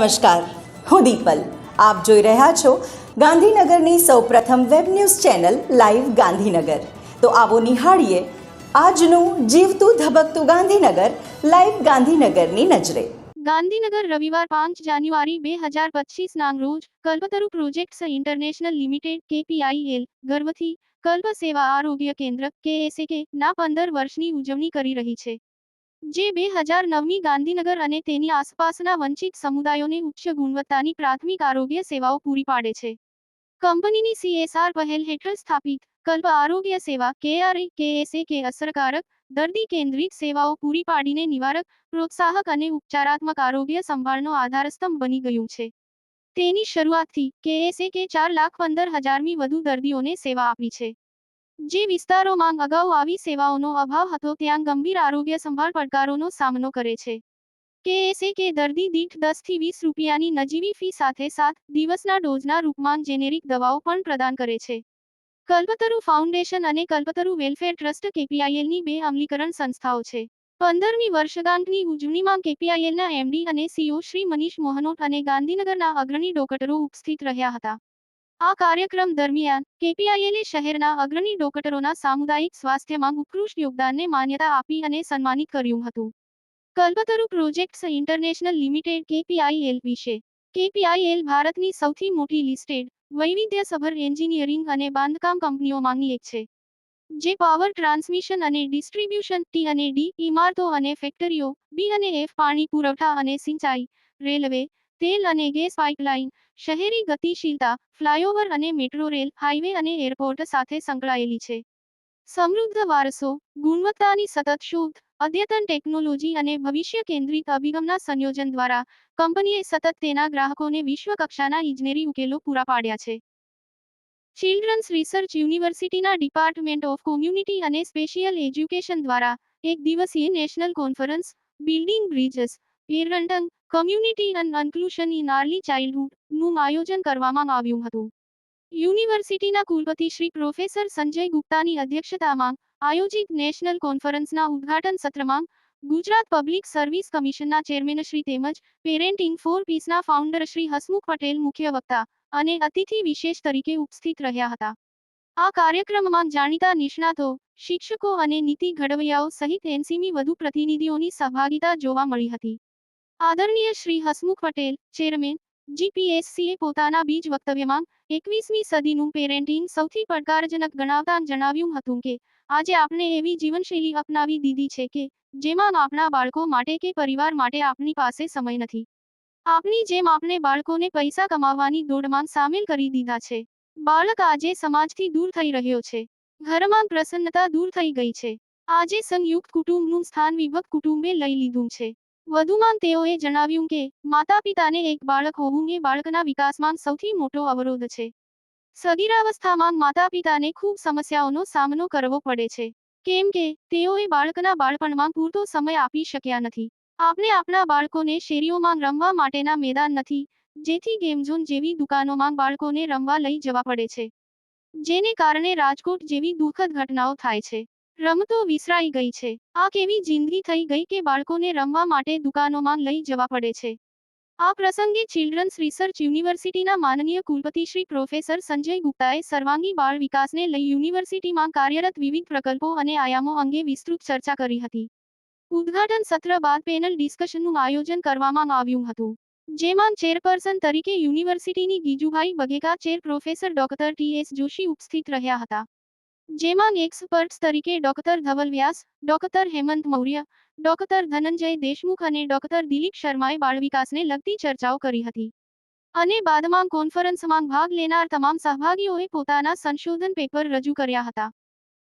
નમસ્કાર, હું દીપલ. આપ જોઈ રહ્યા છો ગાંધીનગરની સૌપ્રથમ web news channel live Gandhinagar. તો આવો નિહાળીએ આજનું જીવતું ધબકતું ગાંધીનગર, લાઈવ ગાંધીનગરની નજરે. ગાંધીનગર રવિવાર પાંચ જાન્યુઆરી બે હજાર પચીસના રોજ Kalpataru projects international limited, KPIL, ગર્વથી કલ્પ સેવા આરોગ્ય કેન્દ્ર કેએસએકે ના પંદર વર્ષની ઉજવણી કરી રહી છે. જે બે હજાર નવમી ગાંધીનગર અને તેની આસપાસના વંચિત સમુદાયોને ઉચ્ચ ગુણવત્તાની પ્રાથમિક આરોગ્ય સેવાઓ પૂરી પાડે છે. કંપનીની સીએસઆર પહેલ હેઠળ સ્થાપિત કલ્પ આરોગ્ય સેવા કેઆરએ કેએસએ કે અસરકારક દર્દી કેન્દ્રિત સેવાઓ પૂરી પાડીને નિવારક, પ્રોત્સાહક અને ઉપચારાત્મક આરોગ્ય સંભાળનો આધારસ્તંભ બની ગયું છે. તેની શરૂઆતથી કેએસએ કે ચાર લાખ પંદર હજારમી વધુ દર્દીઓને સેવા આપી છે. જે વિસ્તારોમાં અગાઉ આવી સેવાઓનો અભાવ હતો, ત્યાં ગંભીર આરોગ્ય સંભાળ પડકારોનો સામનો કરે છે. કેએસએકે દર્દી દીઠ દસથી વીસ રૂપિયાની નજીવી ફી સાથે સાત દિવસના ડોઝના રૂપમાં જેનેરિક દવાઓ પણ પ્રદાન કરે છે. કલ્પતરુ ફાઉન્ડેશન અને કલ્પતરુ વેલફેર ટ્રસ્ટ કેપીઆઈએલની બે અમલીકરણ સંસ્થાઓ છે. પંદરમી વર્ષગાંઠની ઉજવણીમાં કેપીઆઈએલના એમડી અને સીઓ શ્રી મનીષ મોહનોટ અને ગાંધીનગરના અગ્રણી ડોક્ટરો ઉપસ્થિત રહ્યા હતા. આ કાર્યક્રમ દરમિયાન કેપીઆઈએલે શહેરના અગ્રણી ડોક્ટરોના સામુદાયિક સ્વાસ્થ્યમાં ઉત્કૃષ્ટ યોગદાનને માન્યતા આપી અને સન્માનિત કર્યું હતું. Kalpataru projects international limited KPIL વિશે. કેપીઆઈએલ ભારતની સૌથી મોટી લિસ્ટેડ, વૈવિધ્યસભર એન્જિનિયરિંગ અને બાંધકામ કંપનીઓમાંની એક છે. જે પાવર ટ્રાન્સમિશન અને ડિસ્ટ્રીબ્યુશન ટી અને ડી ઇમારતો અને ફેક્ટરીઓ, બી અને એફ પાણી પુરવઠા અને સિંચાઈ, રેલવે તેલ અને ગેસ પાઇપલાઇન, શહેરી ગતિશીલતા, ફ્લાયઓવર અને મેટ્રો રેલ હાઈવે અને એરપોર્ટ સાથે સંકળાયેલી છે. સમૃદ્ધ વારસો, ગુણવત્તાની સતત શોધ, અદ્યતન ટેકનોલોજી અને ભવિષ્ય કેન્દ્રિત અભિગમના સંયોજન દ્વારા કંપનીએ સતત તેના ગ્રાહકોને વિશ્વ કક્ષાના ઇજનેરી ઉકેલો પૂરા પાડ્યા છે. ચિલ્ડ્રન્સ રિસર્ચ યુનિવર્સિટીના ડિપાર્ટમેન્ટ ઓફ કોમ્યુનિટી અને સ્પેશિયલ એજ્યુકેશન દ્વારા એક દિવસીય national conference, building bridges parenting community and inclusion in early ચાઇલ્ડહુડનું આયોજન કરવામાં આવ્યું હતું. યુનિવર્સિટીના કુલપતિ શ્રી પ્રોફેસર સંજય ગુપ્તાની અધ્યક્ષતામાં આયોજિત નેશનલ કોન્ફરન્સના ઉદ્ઘાટન સત્રમાં ગુજરાત પબ્લિક સર્વિસ કમિશનના ચેરમેન શ્રી તેમજ પેરેન્ટિંગ ફોર પીસના ફાઉન્ડર શ્રી હસમુખ પટેલ મુખ્ય વક્તા અને અતિથિ વિશેષ તરીકે ઉપસ્થિત રહ્યા હતા. આ કાર્યક્રમમાં જાણીતા નિષ્ણાતો, શિક્ષકો અને નીતિ ઘડવૈયાઓ સહિત એનસીમી વધુ પ્રતિનિધિઓની સહભાગિતા જોવા મળી હતી. આદરણીય શ્રી હસમુખ પટેલ, ચેરમેન, જીપીએસસીએ પોતાના બીજ વક્તવ્યમાં એકવીસમી સદીનું પેરેન્ટિંગ સૌથી પડકારજનક ગણાવતા જણાવ્યું હતું કે, આજે આપણે એવી જીવનશૈલી અપનાવી દીધી છે કે, જેમાં આપણા બાળકો માટે કે પરિવાર માટે આપણી પાસે સમય નથી. આપની જેમ આપણે બાળકોને પૈસા કમાવવાની દોડમાં સામેલ કરી દીધા છે. બાળક આજે સમાજથી દૂર થઈ રહ્યો છે. ઘરમાં પ્રસન્નતા દૂર થઈ ગઈ છે. આજે સંયુક્ત કુટુંબનું સ્થાન વિભક્ત કુટુંબે લઈ લીધું છે. વધુમાં તેઓએ જણાવ્યું કે માતા પિતાને એક બાળક હોવું એ બાળકના વિકાસમાં સૌથી મોટો અવરોધ છે. સગીરાવસ્થામાં માતા પિતાને ખૂબ સમસ્યાઓનો સામનો કરવો પડે છે. કેમ કે, તેઓએ બાળકના બાળપણમાં પૂરતો સમય આપી શક્યા નથી. આપણે આપણા બાળકોને શેરીઓમાં રમવા માટેના મેદાન નથી, જેથી ગેમઝોન જેવી દુકાનોમાં બાળકોને રમવા લઈ જવા પડે છે. જેને કારણે રાજકોટ જેવી દુઃખદ ઘટનાઓ થાય છે. રમતો વિસરાઈ ગઈ છે. આ કેવી જિંદગી થઈ ગઈ કે બાળકોને રમવા માટે દુકાનોમાં લઈ જવા પડે છે. આ પ્રસંગે ચિલ્ડ્રન્સ રિસર્ચ યુનિવર્સિટીના માનનીય કુલપતિ શ્રી પ્રોફેસર સંજય ગુપ્તાએ સર્વાંગી બાળ વિકાસને લઈ યુનિવર્સિટીમાં કાર્યરત વિવિધ પ્રકલ્પો અને આયામો અંગે વિસ્તૃત ચર્ચા કરી હતી. ઉદ્ઘાટન સત્ર બાદ પેનલ ડિસ્કશનનું આયોજન કરવામાં આવ્યું હતું. જેમાં ચેરપર્સન તરીકે યુનિવર્સિટીની Gijubhai Badheka, chair professor doctor T S Joshi ઉપસ્થિત રહ્યા હતા. જેમાં એક્સપર્ટ્સ તરીકે doctor Dhaval Vyas doctor Hemant Maurya, doctor Dhananjay Deshmukh અને ડોક્ટર દિલીપ શર્માએ બાળ વિકાસને લગતી ચર્ચાઓ કરી હતી. અને બાદમાં કોન્ફરન્સમાં ભાગ લેનાર તમામ સહભાગીઓએ પોતાના સંશોધન પેપર રજૂ કર્યા હતા.